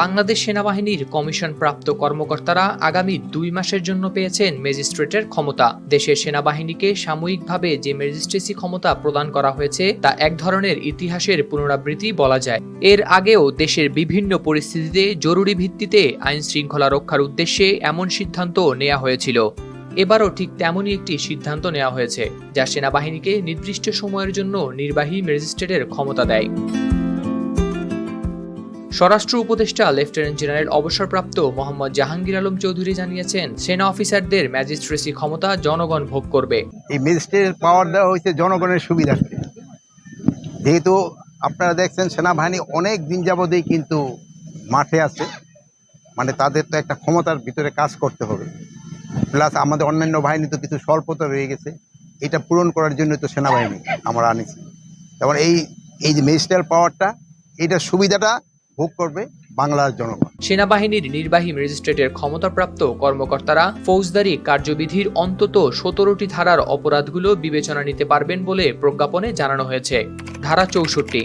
বাংলাদেশ সেনাবাহিনীর কমিশন প্রাপ্ত কর্মকর্তারা আগামী দুই মাসের জন্য পেয়েছেন ম্যাজিস্ট্রেটের ক্ষমতা। দেশের সেনাবাহিনীকে সাময়িকভাবে যে ম্যাজিস্ট্রেসি ক্ষমতা প্রদান করা হয়েছে, তা এক ধরনের ইতিহাসের পুনরাবৃত্তি বলা যায়। এর আগেও দেশের বিভিন্ন পরিস্থিতিতে জরুরি ভিত্তিতে আইন শৃঙ্খলা রক্ষার উদ্দেশ্যে এমন সিদ্ধান্ত নেওয়া হয়েছিল। এবারও ঠিক তেমনই একটি সিদ্ধান্ত নেওয়া হয়েছে, যা সেনাবাহিনীকে নির্দিষ্ট সময়ের জন্য নির্বাহী ম্যাজিস্ট্রেটের ক্ষমতা দেয়। স্বরাষ্ট্র উপদেষ্টা, লেফটেন্যান্ট জেনারেল অবসরপ্রাপ্ত মোহাম্মদ জাহাঙ্গীর আলম চৌধুরী জানিয়েছেন, সেনা অফিসারদের ম্যাজিস্ট্রেসি ক্ষমতা জনগণ ভোগ করবে। এই ম্যাজিস্ট্রেটের পাওয়ার দেওয়া হয়েছে জনগণের সুবিধার্থে। যেহেতু আপনারা দেখছেন, সেনাবাহিনী অনেক দিন যাবতেই কিন্তু মাঠে আছে। মানে তাদের তো একটা ক্ষমতার ভিতরে কাজ করতে হবে। প্লাস আমাদের অন্যান্য বাহিনী তো কিছু স্বল্পতা রয়ে গেছে। এটা পূরণ করার জন্য তো সেনাবাহিনী আমরা আনেছি। যেমন এই এই যে ম্যাজিস্ট্রেট পাওয়ারটা এইটার সুবিধাটা ভোগ করবে বাংলার জনগণ। সেনাবাহিনীর নির্বাহী ম্যাজিস্ট্রেটের ক্ষমতাপ্রাপ্ত কর্মকর্তারা ফৌজদারি কার্যবিধির অন্তত সতেরোটি ধারার অপরাধগুলো বিবেচনা নিতে পারবেন বলে প্রজ্ঞাপনে জানানো হয়েছে। ধারা চৌষট্টি।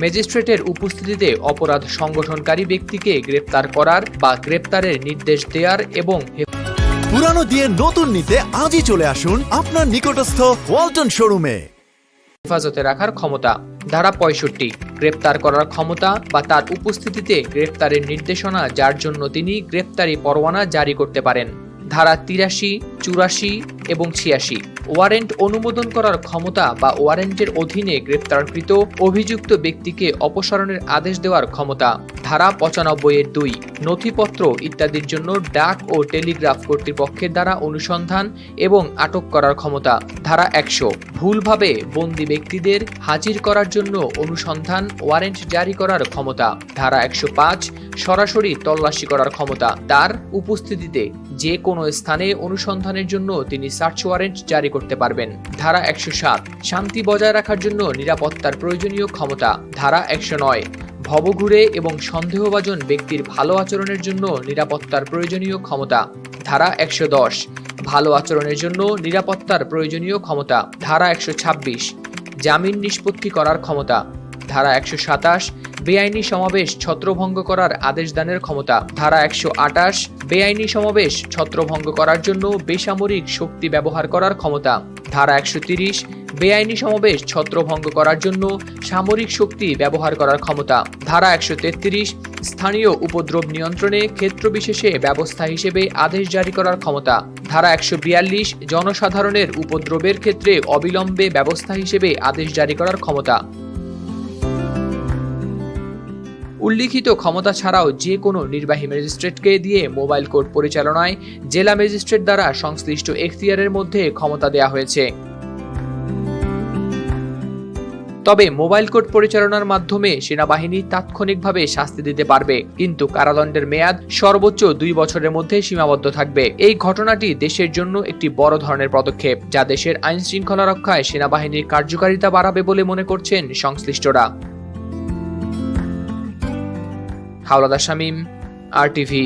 ম্যাজিস্ট্রেটের উপস্থিতিতে অপরাধ সংগঠনকারী ব্যক্তিকে গ্রেপ্তার করার বা গ্রেপ্তারের নির্দেশ দেওয়ার এবং পুরানো দিয়ে নতুন নিতে আজই চলে আসুন আপনার নিকটস্থ ওয়ালটন শোরুমে। হেফাজতে রাখার ক্ষমতা। ধারা পঁয়ষট্টি, গ্রেপ্তার করার ক্ষমতা বা তার উপস্থিতিতে গ্রেপ্তারের নির্দেশনা যার জন্য তিনি গ্রেপ্তারি পরোয়ানা জারি করতে পারেন। ধারা তিরাশি, চুরাশি এবং ছিয়াশি, ওয়ারেন্ট অনুমোদন করার ক্ষমতা বা ওয়ারেন্টের অধীনে গ্রেপ্তারকৃত অভিযুক্ত ব্যক্তিকে অপসারণের আদেশ দেওয়ার ক্ষমতা। ধারা পঁচানব্বই এর দুই, নথিপত্র ইত্যাদির জন্য ডাক ও টেলিগ্রাফ কর্তৃপক্ষের দ্বারা অনুসন্ধান এবং আটক করার ক্ষমতা। ধারা একশো ভুলভাবে বন্দি ব্যক্তিদের হাজির করার জন্য অনুসন্ধান ওয়ারেন্ট জারি করার ক্ষমতা, ধারা একশো পাঁচ, সরাসরি তল্লাশি করার ক্ষমতা। তার উপস্থিতিতে যে কোনো স্থানে অনুসন্ধানের জন্য তিনি সার্চ ওয়ারেন্ট জারি করতে পারবেন। ধারা একশো সাত, শান্তি বজায় রাখার জন্য নিরাপত্তার প্রয়োজনীয় ক্ষমতা। ধারা একশো নয়, ভবঘুরে এবং সন্দেহভাজন ব্যক্তির ভালো আচরণের জন্য নিরাপত্তার প্রয়োজনীয় ক্ষমতা। ধারা একশো দশ ভালো আচরণের জন্য নিরাপত্তার প্রয়োজনীয় ক্ষমতা, ধারা একশো ছাব্বিশ। জামিন নিষ্পত্তি করার ক্ষমতা, ধারা একশো সাতাশ। বেআইনি সমাবেশ ছত্রভঙ্গ করার আদেশ দানের ক্ষমতা, ধারা একশো আটাশ। বেআইনি সমাবেশ ছত্রভঙ্গ করার জন্য বেসামরিক শক্তি ব্যবহার করার ক্ষমতা, ধারা একশো তিরিশ। বেআইনি সমাবেশ ছত্রভঙ্গ করার জন্য সামরিক শক্তি ব্যবহার করার ক্ষমতা, ধারা একশো তেত্রিশ। স্থানীয় উপদ্রব নিয়ন্ত্রণে ক্ষেত্রবিশেষে ব্যবস্থা হিসেবে আদেশ জারি করার ক্ষমতা। ধারা একশো বিয়াল্লিশ, জনসাধারণের উপদ্রবের ক্ষেত্রে অবিলম্বে ব্যবস্থা হিসেবে আদেশ জারি করার ক্ষমতা। উল্লিখিত ক্ষমতা ছাড়াও যে কোনো নির্বাহী ম্যাজিস্ট্রেটকে দিয়ে মোবাইল কোর্ট পরিচালনায় জেলা ম্যাজিস্ট্রেট দ্বারা সংশ্লিষ্ট এখতিয়ারের মধ্যে ক্ষমতা দেওয়া হয়েছে। তবে মোবাইল কোর্ট পরিচালনার মাধ্যমে সেনাবাহিনী তাৎক্ষণিকভাবে শাস্তি দিতে পারবে। কিন্তু কারাদণ্ডের মেয়াদ সর্বোচ্চ দুই বছরের মধ্যে সীমাবদ্ধ থাকবে। এই ঘটনাটি দেশের জন্য একটি বড় ধরনের পদক্ষেপ, যা দেশের আইন শৃঙ্খলা রক্ষায় সেনাবাহিনীর কার্যকারিতা বাড়াবে বলে মনে করছেন সংশ্লিষ্টরা। হাওলাদার শামীম, আর টিভি